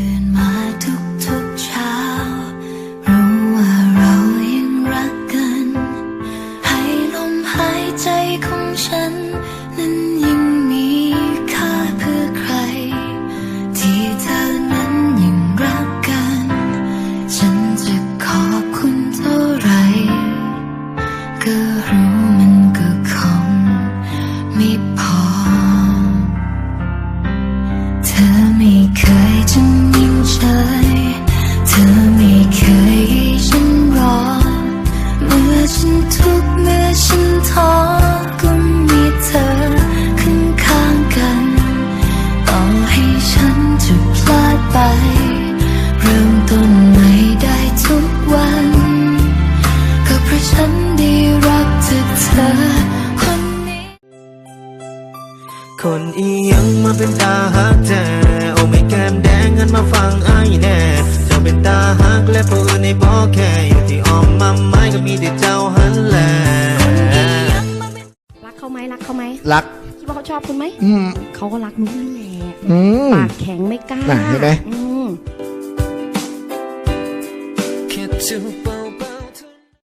ตื่นมาทุกทุกๆเช้า รู้ว่าเรายังรักกัน ให้ลมหายใจของฉัน นั้นยังมีค่าเพื่อใคร ที่เธอนั้นยังรักกัน ฉันจะขอบคุณเท่าไหรก็รู้มันก็คงไม่พอ เธอไม่เคยาดไป เริ่มต้นใหม่ได้ทุกวัน ก็เพราะฉันได้รักจากเธอคนนี้ คนอียังมาเป็นตาฮักแท้โอ้ไม่แก้มแดงงั้นมาฟังไอ้ายแน่เจ้าเป็นตาฮักและผู้อื่นในบอกแค่อยู่ที่อ้อมมาไม้ก็มีแต่เจ้าหันแหละรักเขาไหมรักเขาไหมรัก คิดว่าเขาชอบคุณไหม อืมเขาก็รักนุ๊กนั่นแหละ อืมปากแข็งไม่กล้าน่ะเห็นไหม อืมแค่จะเปิ